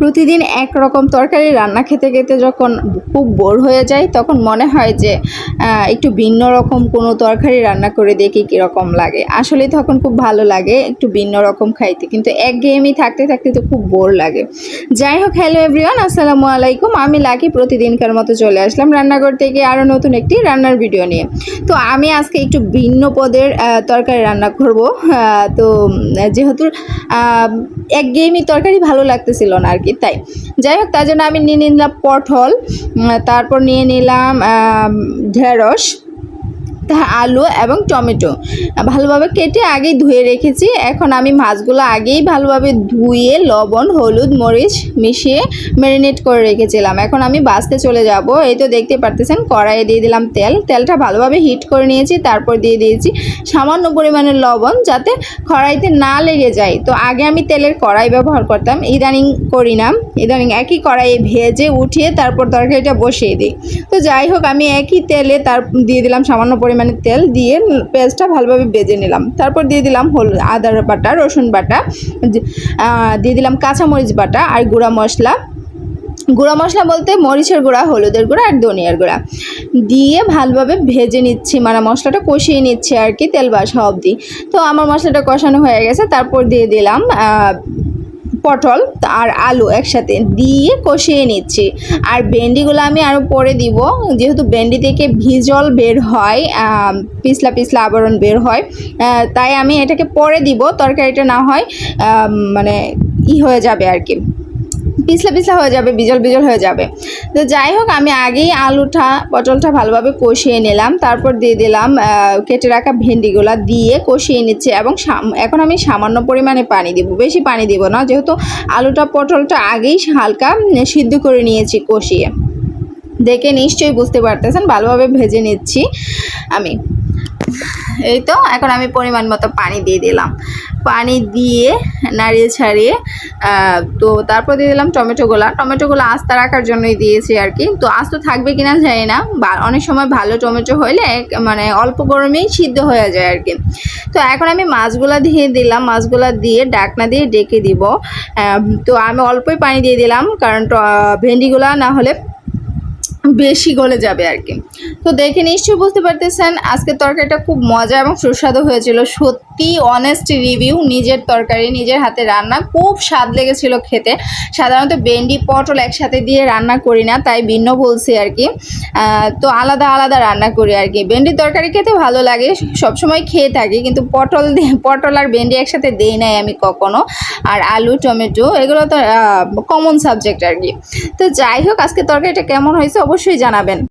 প্রতিদিন একরকম তরকারি রান্না খেতে খেতে যখন খুব বোর হয়ে যায়, তখন মনে হয় যে একটু ভিন্ন রকম কোনো তরকারি রান্না করে দেখি কীরকম লাগে। আসলে তখন খুব ভালো লাগে একটু ভিন্ন রকম খাইতে, কিন্তু এক গেমই থাকতে থাকতে তো খুব বোর লাগে। যাই হোক, হ্যালো এভরিওয়ান, আসসালামু আলাইকুম। আমি লাকি, প্রতিদিনকার মতো চলে আসলাম রান্নাঘর থেকে আরও নতুন একটি রান্নার ভিডিও নিয়ে। তো আমি আজকে একটু ভিন্ন পদের তরকারি রান্না করব। তো যেহেতু এক গেমই তরকারি ভালো লাগতেছিল না আর কি। তাই যাই হোক তার জন্য আমি নিয়ে নিলাম পটল তারপর নিয়ে নিলাম ঢেঁড়স তা আলু এবং টমেটো। ভালোভাবে কেটে আগেই ধুয়ে রেখেছি। এখন আমি মাছগুলো আগেই ভালোভাবে ধুয়ে লবণ, হলুদ, মরিচ মিশিয়ে ম্যারিনেট করে রেখেছিলাম। এখন আমি বাসতে চলে যাব। এই তো দেখতে পারতেছেন, কড়াইয়ে দিয়ে দিলাম তেল। তেলটা ভালোভাবে হিট করে নিয়েছি, তারপর দিয়ে দিয়েছি সামান্য পরিমাণের লবণ যাতে কড়াইতে না লেগে যায়। তো আগে আমি তেলের কড়াই ব্যবহার করতাম, ইদানিং করি না। ইদানিং একই কড়াইয়ে ভেজে উঠিয়ে তারপর তরকারিটা বসিয়ে দিই। তো যাই হোক, আমি একই তেলে তার দিয়ে দিলাম সামান্য পরিমাণে তেল দিয়ে পেঁয়াজটা ভালোভাবে ভেজে নিলাম। তারপর দিয়ে দিলাম হল, আদা বাটা, রসুন বাটা দিয়ে দিলাম কাঁচামরিচ বাটা আর গুঁড়া মশলা। গুঁড়া মশলা বলতে মরিচের গুঁড়া, হলুদের গুঁড়া আর ধনিয়ার গুঁড়া। দিয়ে ভালোভাবে ভেজে নিচ্ছি মানে মশলাটা কষিয়ে নিচ্ছি আর কি তেল বাসা অবধি তো আমার মশলাটা কষানো হয়ে গেছে, তারপর দিয়ে দিলাম পটল আর আলু একসাথে দিয়ে কষিয়ে নিচ্ছি। আর ভেন্ডিগুলো আমি আরও পরে দিব। যেহেতু ভেন্ডি থেকে ভিজল বের হয় পিছলা পিছলা আবরণ বের হয় তাই আমি এটাকে পরে দিব। তরকারিটা না হয় মানে ই হয়ে যাবে আর কি। পিছলা পিছলা হয়ে যাবে, বিজল বিজল হয়ে যাবে। তো যাই হোক, আমি আগেই আলুটা, পটলটা ভালোভাবে কষিয়ে নিলাম। তারপর দিয়ে দিলাম কেটে রাখা ভেন্ডিগুলা দিয়ে কষিয়ে নিচ্ছে এবং এখন আমি সামান্য পরিমাণে পানি দিব। বেশি পানি দিব না, যেহেতু আলুটা, পটলটা আগেই হালকা সিদ্ধ করে নিয়েছি কষিয়ে। দেখে নিশ্চয়ই বুঝতে পারতেছেন, ভালোভাবে ভেজে নিচ্ছি আমি। এই তো, এখন আমি পরিমাণ মতো পানি দিয়ে দিলাম। পানি দিয়ে নাড়িয়ে ছাড়িয়ে তো তারপর দিয়ে দিলাম টমেটোগুলা টমেটোগুলো আস্তা রাখার জন্যই দিয়েছি আর কি। তো আস্ত থাকবে কিনা জানি না অনেক সময় ভালো টমেটো এক- মানে অল্প গরমেই সিদ্ধ হয়ে যায় আর কি। তো এখন আমি মাছগুলা দিয়ে দিলাম, মাছগুলা দিয়ে ডাকনা দিয়ে ডেকে দিব। তো আমি অল্পই পানি দিয়ে দিলাম, কারণ ভেন্ডিগুলা না হলে বেশি গলে যাবে আর কি। তো দেখে নিশ্চয়ই বুঝতে পারতেছেন আজকের তরকারিটা খুব মজা এবং সুস্বাদু হয়েছিল। সত্যি অনেস্ট রিভিউ নিজের তরকারি, নিজের হাতে রান্না, খুব স্বাদ লেগেছিল খেতে। সাধারণত ভেন্ডি, পটল একসাথে দিয়ে রান্না করি না, তাই ভিন্ন বলছি আর কি। তো আলাদা আলাদা রান্না করি আর কি। ভেন্ডির তরকারি খেতে ভালো লাগে, সবসময় খেয়ে থাকি, কিন্তু পটল পটল আর ভেন্ডি একসাথে দেই নাই আমি কখনো। আর আলু, টমেটো, এগুলো তো কমন সাবজেক্ট আর কি। তো যাই হোক, আজকে তরকারিটা কেমন হয়েছে অবশ্যই জানাবেন।